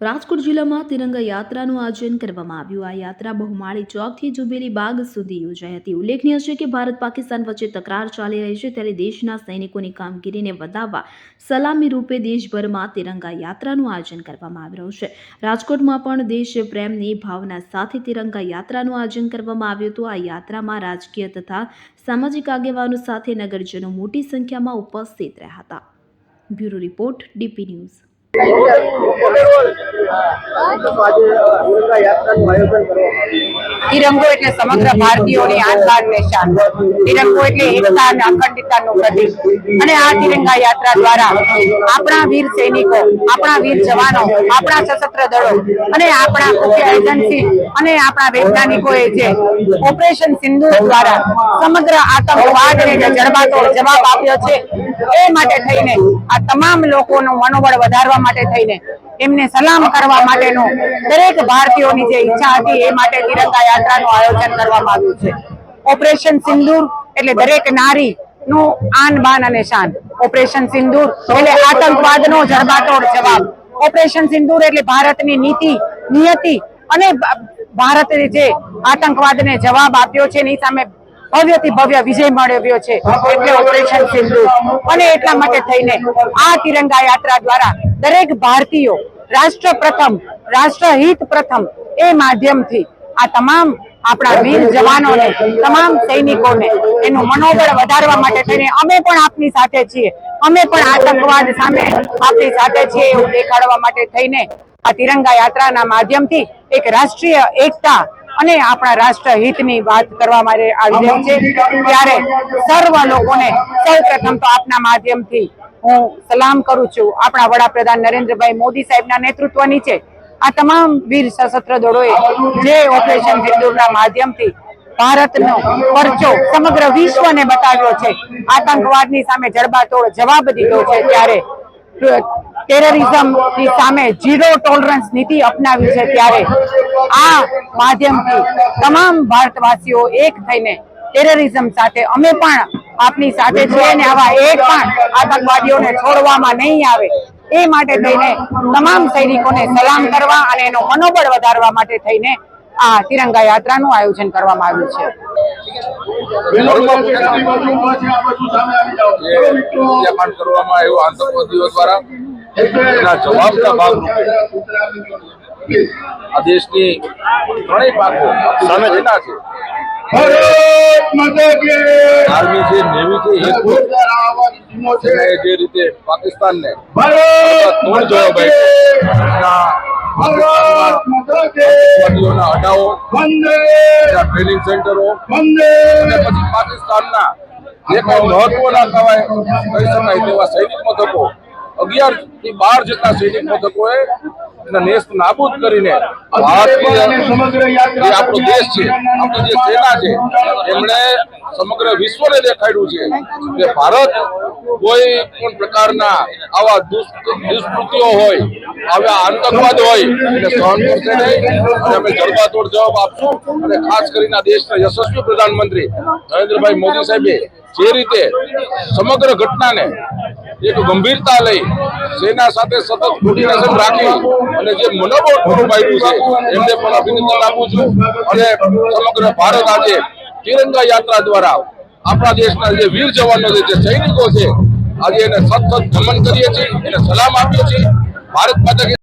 રાજકોટ જિલ્લામાં તિરંગા યાત્રાનું આયોજન કરવામાં આવ્યું. આ યાત્રા બહુમાળી ચોકથી જુબેલી બાગ સુધી યોજાઈ હતી. ઉલ્લેખનીય છે કે ભારત પાકિસ્તાન વચ્ચે તકરાર ચાલી રહી છે ત્યારે દેશના સૈનિકોની કામગીરીને વધાવવા સલામી રૂપે દેશભરમાં તિરંગા યાત્રાનું આયોજન કરવામાં આવી રહ્યું છે. રાજકોટમાં પણ દેશ પ્રેમની ભાવના સાથે તિરંગા યાત્રાનું આયોજન કરવામાં આવ્યું હતું. આ યાત્રામાં રાજકીય તથા સામાજિક આગેવાનો સાથે નગરજનો મોટી સંખ્યામાં ઉપસ્થિત રહ્યા હતા. Bureau report DP news. તિરંગો એટલે સમગ્ર ભારતીયોની આન નિશાન તિરંગો એટલે એકતા અને અખંડિતતાનું પ્રતીક. અને આ તિરંગા યાત્રા દ્વારા આપણા વીર સૈનિકો, આપણા વીર જવાનો, આપણા સશસ્ત્ર દળો અને આપણા ખુફિયા એજન્સી અને આપણા વૈજ્ઞાનિકોએ જે ઓપરેશન સિંધુ દ્વારા સમગ્ર આતંકવાદને જે જડબાતો જવાબ આપ્યો છે, એ માટે થઈને આ તમામ લોકોનું મનોબળ વધારવા માટે થઈને એમને સલામ કરવા માટેનો દરેક ભારતીયોની જે ઈચ્છા હતી, એ માટે તિરંગા યાત્રાનું આયોજન કરવામાં આવ્યું છે. ઓપરેશન સિંદૂર એટલે દરેક નારી નું આન, બાન અને શાન. ઓપરેશન સિંદૂર એટલે આતંકવાદનો જડબાતોડ જવાબ. ઓપરેશન સિંદૂર એટલે ભારતની નીતિ, નિયતિ અને ભારત જે આતંકવાદને જવાબ આપ્યો છે, એની સામે ભવ્યથી ભવ્ય વિજય મેળવ્યો છે, એટલે ઓપરેશન સિંધુ અને એટલા માટે થઈને આ તિરંગા યાત્રા દ્વારા દરેક ભારતીયો રાષ્ટ્ર પ્રથમ રાષ્ટ્રહિત પ્રથમ એ માધ્યમથી આ તમામ આપણા વીર જવાનોને, તમામ સૈનિકોને એનું મનોબળ વધારવા માટે થઈને અમે પણ આપની સાથે છીએ. અમે પણ આતંકવાદ સામે આપની સાથે છીએ એવું દેખાડવા માટે થઈને આ તિરંગા યાત્રાના માધ્યમથી એક રાષ્ટ્રીય એકતા અને આપણા રાષ્ટ્ર હિતની વાત કરવા માટે આવી રહી છે. ત્યારે સર્વ લોકોને સૌ પ્રથમ તો આપના માધ્યમથી હું સલામ કરું છું આપણા વડાપ્રધાન નરેન્દ્રભાઈ મોદી સાહેબના નેતૃત્વ નીચે આ તમામ વીર સશસ્ત્ર દળોએ જે ઓપરેશન સિંદૂરના માધ્યમથી ભારતનો પરચો સમગ્ર વિશ્વને બતાવ્યો છે. આતંકવાદની સામે જડબાતોડ જવાબ દીધો છે ત્યારે ટેરરિઝમની સામે ઝીરો ટોલરન્સ નીતિ અપનાવી છે ત્યારે આ માધ્યમથી તમામ ભારતવાસીઓ એક થઈને ટેરરિઝમ સાથે અમે પણ આપની સાથે છે ને આવા એક પણ આતંકવાદીઓને છોડવામાં નહીં આવે. એ માટે થઈને તમામ સૈનિકોને સલામ કરવા અને એનો મનોબળ વધારવા માટે થઈને આ તિરંગા યાત્રાનું આયોજન કરવામાં આવ્યું છે. કરવામાં આવ્યું આતંકવાદીઓ દ્વારા એના જવાબના ભાગરૂપે આ દેશની ત્રણેય પાકો સામે છે. આર્મી છે નેવી છે એક જે રીતે પાકિસ્તાનને તોડ જવાબ આપ્યો અડાઓ ટ્રેનિંગ સેન્ટરો અને પછી પાકિસ્તાનના જે કઈ મહત્વના કહેવાય કહી શકાય તેવા સૈનિક મથકો. અગિયારથી બાર જેટલા સૈનિક મથકોએ એના નેસ્ત નાબૂદ કરીને ભારતીય આપણો દેશ છે આપણો જે સેના છે એમણે સમગ્ર વિશ્વને દેખાડ્યું છે કે ભારત કોઈ પણ પ્રકારના આવા દુષ્ક- દુષ્કૃત્યો હોય આવા આતંકવાદ હોય એને સહન કરશે નહીં. અમે જડબાતોડ જવાબ આપશું. અને ખાસ કરીને દેશના યશસ્વી પ્રધાનમંત્રી નરેન્દ્રભાઈ મોદી સાહેબે જે રીતે સમગ્ર ઘટનાને એક ગંભીરતા લઈ સેના સાથે સતત કોર્ડિનેશન રાખી અને જે મનોબળ પૂરું પાડ્યું છે એમને પણ અભિનંદન આપું છું. અને સમગ્ર ભારત આજે તિરંગા યાત્રા દ્વારા આપણા દેશના જે વીર જવાનો છે જે સૈનિકો છે, આજે એને સતત નમન કરીએ છીએ, એને સલામ આપીએ છીએ. ભારત માતા